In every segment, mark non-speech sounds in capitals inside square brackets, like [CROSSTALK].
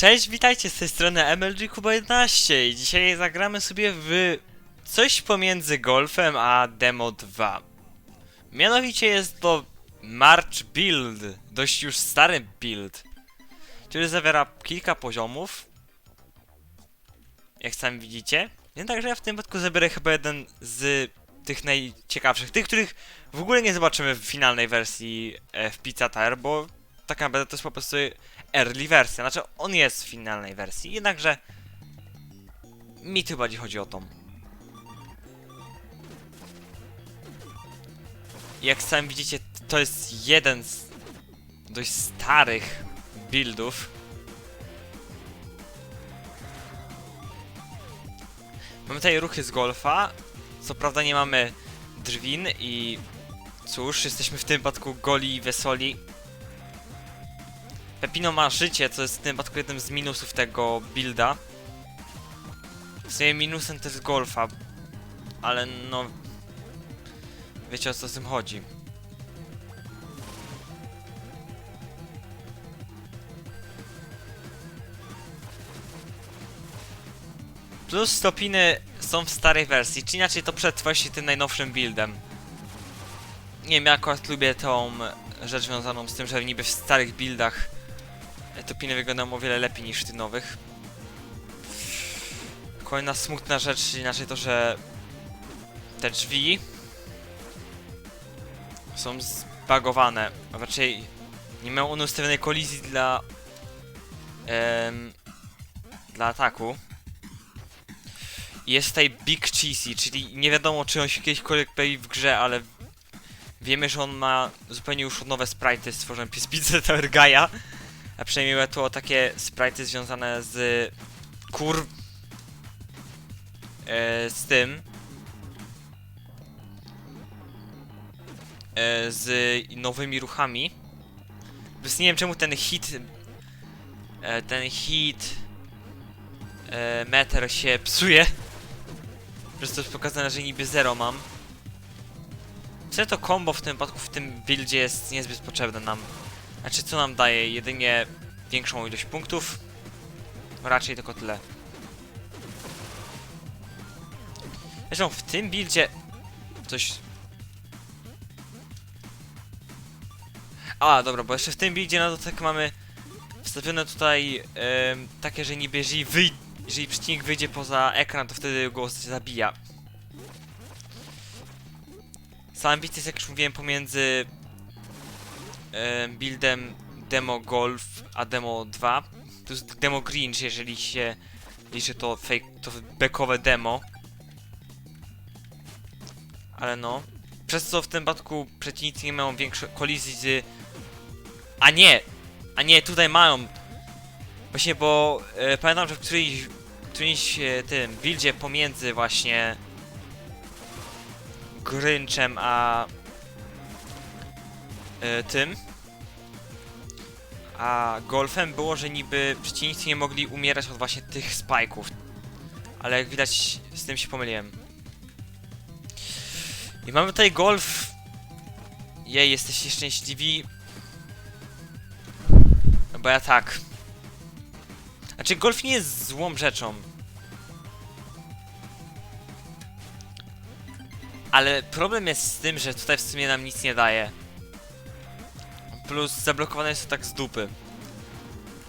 Cześć, witajcie z tej strony MLG Kuba 11 i dzisiaj zagramy sobie w coś pomiędzy Golfem a Demo 2. Mianowicie jest to March Build, dość już stary build, który zawiera kilka poziomów, jak sami widzicie. Jednakże ja w tym wypadku zabiorę chyba jeden z tych najciekawszych, tych, których w ogóle nie zobaczymy w finalnej wersji w Pizza Tower, bo tak naprawdę to jest po prostu early wersja. Znaczy, on jest w finalnej wersji, jednakże mi tu bardziej chodzi o tą. Jak sami widzicie, to jest jeden z dość starych buildów. Mamy tutaj ruchy z golfa. Co prawda nie mamy drwin i cóż, jesteśmy w tym wypadku goli i wesoli. Pepino ma życie, co jest tym wypadku jednym z minusów tego builda. W sumie minusem też golfa, ale no... Wiecie o co z tym chodzi. Plus stopiny są w starej wersji, czy inaczej to przed właśnie tym najnowszym buildem. Nie wiem, ja akurat lubię tą rzecz związaną z tym, że niby w starych buildach topiny wyglądają o wiele lepiej niż w tych nowych. Kolejna smutna rzecz, inaczej to, że te drzwi są zbagowane, a raczej nie mają one ustawionej kolizji dla em, dla ataku. Jest tutaj Big Cheesy, czyli nie wiadomo czy on się kiedyśkolwiek pojawi w grze, ale wiemy, że on ma zupełnie już nowe sprite'y stworzone przez Pizza Tower Gaia. A przynajmniej to takie sprite'y związane z kur... E, z tym. E, z nowymi ruchami. Więc nie wiem czemu ten hit... E, ten hit... E, meter się psuje. Przez to jest pokazane, że niby zero mam. Co to combo w tym wypadku, w tym buildzie jest niezbyt potrzebne nam. Znaczy, co nam daje? Jedynie większą ilość punktów. Raczej tylko tyle. Zresztą w tym buildzie coś... A, dobra, bo jeszcze w tym buildzie na dodatek mamy wstawione tutaj em, takie, że niby jeżeli, wyj jeżeli przeciwnik wyjdzie poza ekran, to wtedy go zabija. Sam bit jest, jak już mówiłem, pomiędzy buildem Demo Golf a Demo 2. To jest Demo Green, jeżeli się liczy to fake, to bekowe demo. Ale no. Przez co w tym przypadku przeciwnicy nie mają większej kolizji z... A nie! A nie, tutaj mają! Właśnie, bo e, pamiętam, że w którymś, którymś e, tym buildzie pomiędzy właśnie Grynchem a e, tym a golfem było, że niby przeciwnicy nie mogli umierać od właśnie tych spajków. Ale jak widać, z tym się pomyliłem. I mamy tutaj golf. Jej, jesteście szczęśliwi. No bo ja tak. Znaczy, golf nie jest złą rzeczą. Ale problem jest z tym, że tutaj w sumie nam nic nie daje. Plus zablokowane jest to tak z dupy.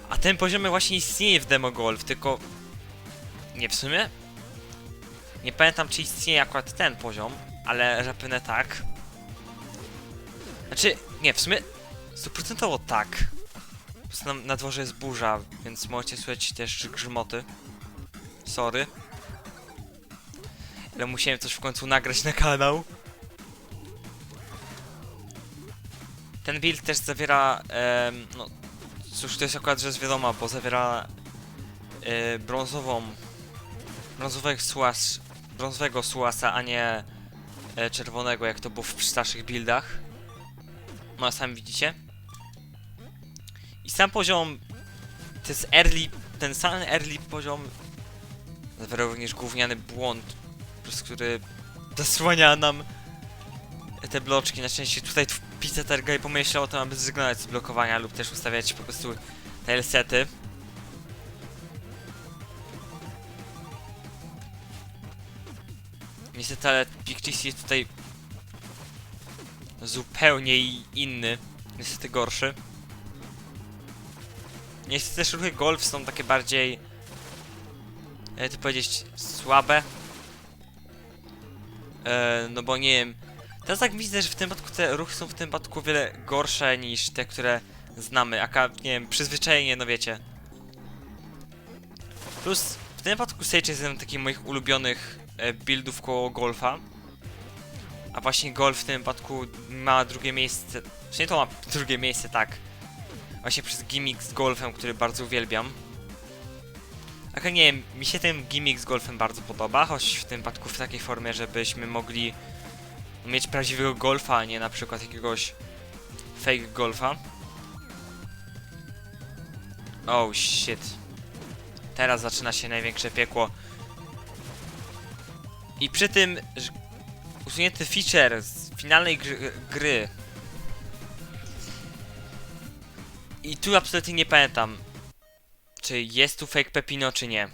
A ten poziom właśnie istnieje w Demo Golf, tylko... Nie, w sumie? Nie pamiętam, czy istnieje akurat ten poziom, ale zapewne tak. Znaczy, nie, w sumie... Stuprocentowo tak. Na, na dworze jest burza, więc możecie słyszeć też grzmoty. Sorry. Ale musiałem coś w końcu nagrać na kanał. Ten build też zawiera, em, no cóż, to jest akurat rzecz wiadoma, bo zawiera e, brązową, brązowego, suasa, a nie e, czerwonego, jak to było w starszych buildach. No, a sami widzicie. I sam poziom, to jest early, ten sam early poziom zawiera również gówniany błąd, przez który [LAUGHS] zasłania nam te bloczki, na szczęście tutaj Pizza Targa i pomyślał o tym, aby zrezygnować z blokowania lub też ustawiać po prostu tailsety. Niestety, ale Pictis jest tutaj zupełnie inny, niestety gorszy. Niestety też ruchy golf są takie bardziej, e, jak to powiedzieć, słabe. E, no bo nie wiem, teraz tak widzę, że w tym przypadku te ruchy są w tym przypadku o wiele gorsze niż te, które znamy. Aka, nie wiem, przyzwyczajenie, no wiecie. Plus w tym przypadku Sage jest jeden z takich moich ulubionych e, buildów koło golfa. A właśnie golf w tym wypadku ma drugie miejsce. W sumie to ma [LAUGHS] drugie miejsce, tak. Właśnie przez gimmick z golfem, który bardzo uwielbiam. Aka nie wiem, mi się ten gimmick z golfem bardzo podoba, choć w tym wypadku w takiej formie, żebyśmy mogli mieć prawdziwego golfa, a nie na przykład jakiegoś fake golfa. Oh shit. Teraz zaczyna się największe piekło. I przy tym usunięty feature z finalnej gry, gry. I tu absolutnie nie pamiętam, czy jest tu fake Pepino, czy nie.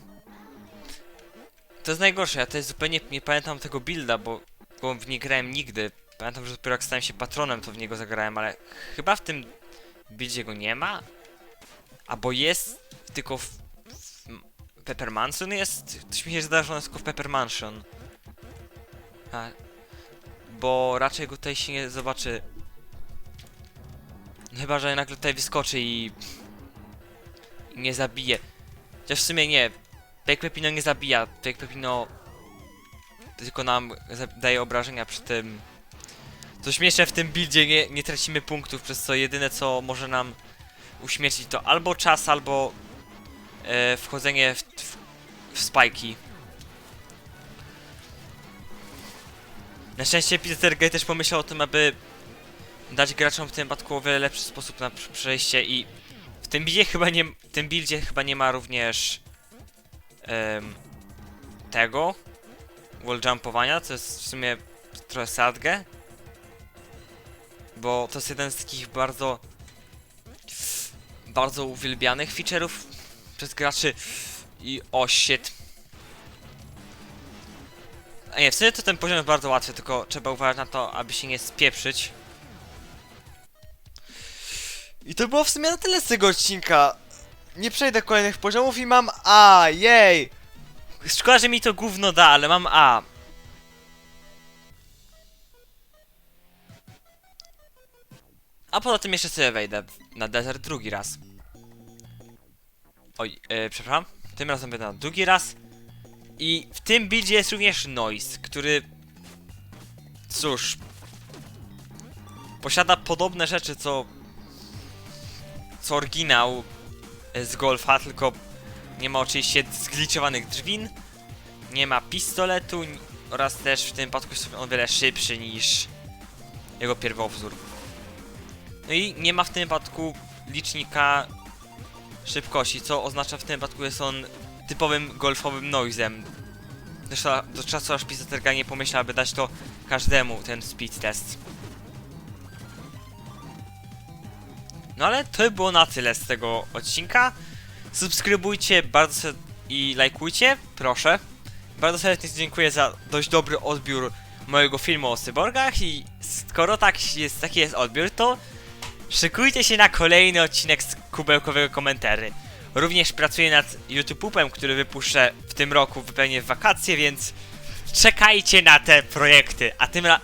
To jest najgorsze, ja też zupełnie nie pamiętam tego builda, bo, bo w nie grałem nigdy. Pamiętam, że dopiero jak stałem się patronem, to w niego zagrałem, ale chyba w tym buildzie go nie ma. Albo jest, tylko w, w Pepper Mansion jest? Coś mi się jest tylko w Pepper Mansion. A, bo raczej go tutaj się nie zobaczy. Chyba, że nagle tutaj wyskoczy i... i nie zabije. Chociaż w sumie nie. Fake Pepino nie zabija. Fake Pepino tylko nam daje obrażenia przy tym. Co śmieszne w tym buildzie nie, nie tracimy punktów, przez co jedyne co może nam uśmiercić to albo czas, albo e, wchodzenie w, w, w spajki. Na szczęście Peter Gay też pomyślał o tym, aby dać graczom w tym wypadku o wiele lepszy sposób na pr- przejście i w tym buildzie chyba nie, w tym buildzie chyba nie ma również em, tego wall jumpowania, co jest w sumie trochę sadge. Bo to jest jeden z takich bardzo bardzo uwielbianych feature'ów przez graczy i o shit. A nie, w sumie to ten poziom jest bardzo łatwy, tylko trzeba uważać na to, aby się nie spieprzyć. I to było w sumie na tyle z tego odcinka. Nie przejdę kolejnych poziomów i mam A, jej! Szkoda, że mi to gówno da, ale mam A. A poza tym jeszcze sobie wejdę na desert drugi raz. Oj, e, przepraszam. Tym razem będę na drugi raz. I w tym buildzie jest również Noise, który... Cóż... Posiada podobne rzeczy co... Co oryginał z Golfa, tylko nie ma oczywiście zgliczowanych drzwin, nie ma pistoletu oraz też w tym wypadku jest on o wiele szybszy niż jego pierwowzór. No i nie ma w tym wypadku licznika szybkości, co oznacza w tym wypadku jest on typowym golfowym noizem. Zresztą do czasu aż Pizzaterga nie pomyślał, aby dać to każdemu ten speed test. No ale to by było na tyle z tego odcinka. Subskrybujcie bardzo i lajkujcie, proszę. Bardzo serdecznie dziękuję za dość dobry odbiór mojego filmu o cyborgach i skoro tak jest, taki jest odbiór, to szykujcie się na kolejny odcinek z kubełkowego komentarzy. Również pracuję nad YouTube'em, który wypuszczę w tym roku pewnie w wakacje, więc czekajcie na te projekty. A tym ra...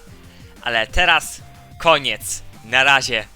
Ale teraz koniec. Na razie.